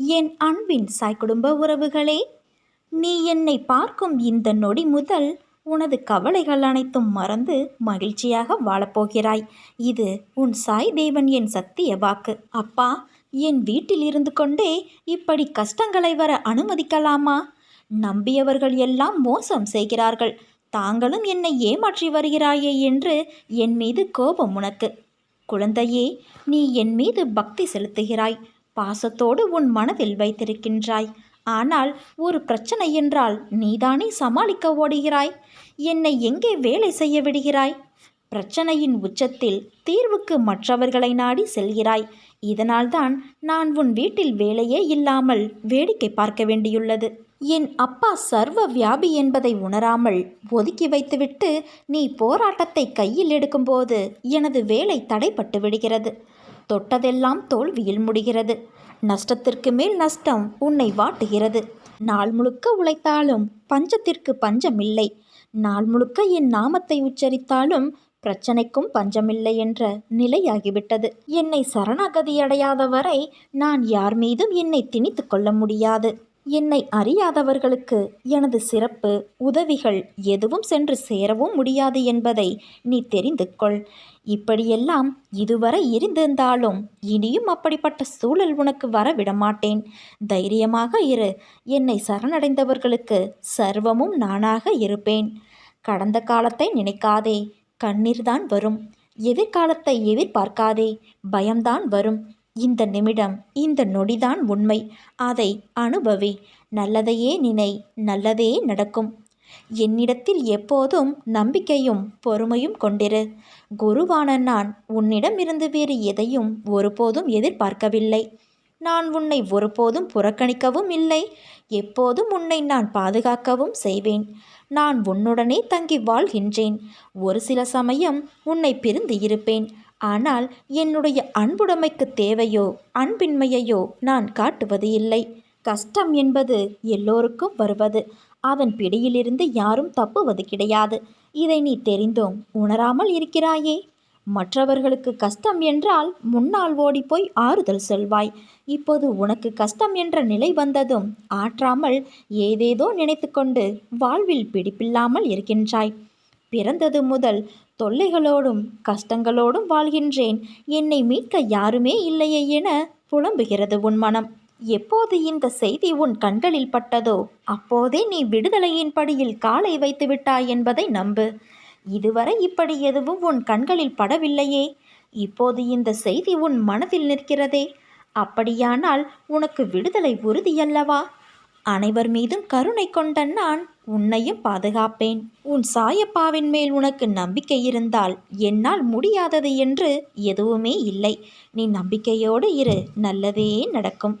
என் அன்பின் சாய் குடும்ப உறவுகளே நீ என்னை பார்க்கும் இந்த நொடி முதல் உனது கவலைகள் அனைத்தும் மறந்து மகிழ்ச்சியாக வாழப்போகிறாய். இது உன் சாய் தேவன் என் சத்திய வாக்கு. அப்பா என் வீட்டில் இருந்து கொண்டே இப்படி கஷ்டங்களை வர அனுமதிக்கலாமா? நம்பியவர்கள் எல்லாம் மோசம் செய்கிறார்கள். தாங்களும் என்னை ஏமாற்றி வருகிறாயே என்று என் மீது கோபம் உனக்கு. குழந்தையே நீ என் மீது பக்தி செலுத்துகிறாய். பாசத்தோடு உன் மனதில் வைத்திருக்கின்றாய். ஆனால் ஒரு பிரச்சனை என்றால் நீதானே சமாளிக்க ஓடுகிறாய்? என்னை எங்கே வேலை செய்ய விடுகிறாய்? பிரச்சனையின் உச்சத்தில் தீர்வுக்கு மற்றவர்களை நாடி செல்கிறாய். இதனால்தான் நான் உன் வீட்டில் வேலையே இல்லாமல் வேடிக்கை பார்க்க வேண்டியுள்ளது. என் அப்பா சர்வ வியாபி என்பதை உணராமல் ஒதுக்கி வைத்துவிட்டு நீ போராட்டத்தை கையில் எடுக்கும்போது எனது வேலை தடைப்பட்டு விடுகிறது. தொட்டதெல்லாம் தோல்வியில் முடிகிறது. நஷ்டத்திற்கு மேல் நஷ்டம் உன்னை வாட்டுகிறது. நாள் முழுக்க உழைத்தாலும் பஞ்சத்திற்கு பஞ்சமில்லை. நாள் முழுக்க என் நாமத்தை உச்சரித்தாலும் பிரச்சனைக்கும் பஞ்சமில்லை என்ற நிலையாகிவிட்டது. என்னை சரணாகதி அடையாத வரை நான் யார் மீதும் என்னை திணித்து கொள்ள முடியாது. என்னை அறியாதவர்களுக்கு எனது சிறப்பு உதவிகள் எதுவும் சென்று சேரவும் முடியாது என்பதை நீ தெரிந்து கொள். இப்படியெல்லாம் இதுவரை இருந்திருந்தாலும் இனியும் அப்படிப்பட்ட சூழல் உனக்கு வர விடமாட்டேன் தைரியமாக இரு. என்னை சரணடைந்தவர்களுக்கு சர்வமும் நானாக இருப்பேன். கடந்த காலத்தை நினைக்காதே. கண்ணீர்தான் வரும். எதிர்காலத்தை எதிர்பார்க்காதே. பயம்தான் வரும். இந்த நிமிடம் இந்த நொடிதான் உண்மை. அதை அனுபவி. நல்லதையே நினை. நல்லதே நடக்கும். என்னிடத்தில் எப்போதும் நம்பிக்கையும் பொறுமையும் கொண்டிரு. குருவான நான் உன்னிடமிருந்து வேறு எதையும் ஒருபோதும் எதிர்பார்க்கவில்லை. நான் உன்னை ஒருபோதும் புறக்கணிக்கவும் இல்லை. எப்போதும் உன்னை நான் பாதுகாக்கவும் செய்வேன். நான் உன்னுடனே தங்கி வாழ்கின்றேன். ஒரு சில சமயம் உன்னை பிரிந்து இருப்பேன். ஆனால் என்னுடைய அன்புடைமைக்கு தேவையோ அன்பின்மையையோ நான் காட்டுவது இல்லை. கஷ்டம் என்பது எல்லோருக்கும் வருவது. அதன் பிடியிலிருந்து யாரும் தப்புவது கிடையாது. இதை நீ தெரிந்தோம் உணராமல் இருக்கிறாயே. மற்றவர்களுக்கு கஷ்டம் என்றால் முன்னால் ஓடிப்போய் ஆறுதல் செல்வாய். இப்போது உனக்கு கஷ்டம் என்ற நிலை வந்ததும் ஆற்றாமல் ஏதேதோ நினைத்துக்கொண்டு வாழ்வில் பிடிப்பில்லாமல் இருக்கின்றாய். பிறந்தது முதல் தொல்லைகளோடும் கஷ்டங்களோடும் வாழ்கின்றேன். என்னை மீட்க யாருமே இல்லையே என புலம்புகிறது உன் மனம். எப்போது இந்த செய்தி உன் கண்களில் பட்டதோ அப்போதே நீ விடுதலையின் படியில் காலை வைத்து விட்டாய் என்பதை நம்பு. இதுவரை இப்படி எதுவும் உன் கண்களில் படவில்லையே. இப்போது இந்த செய்தி உன் மனதில் நிற்கிறதே. அப்படியானால் உனக்கு விடுதலை உறுதியல்லவா? அனைவர் மீதும் கருணை கொண்ட நான் உன்னையும் பாதுகாப்பேன். உன் சாயப்பாவின் மேல் உனக்கு நம்பிக்கை இருந்தால் என்னால் முடியாதது என்று எதுவுமே இல்லை. நீ நம்பிக்கையோடு இரு. நல்லதே நடக்கும்.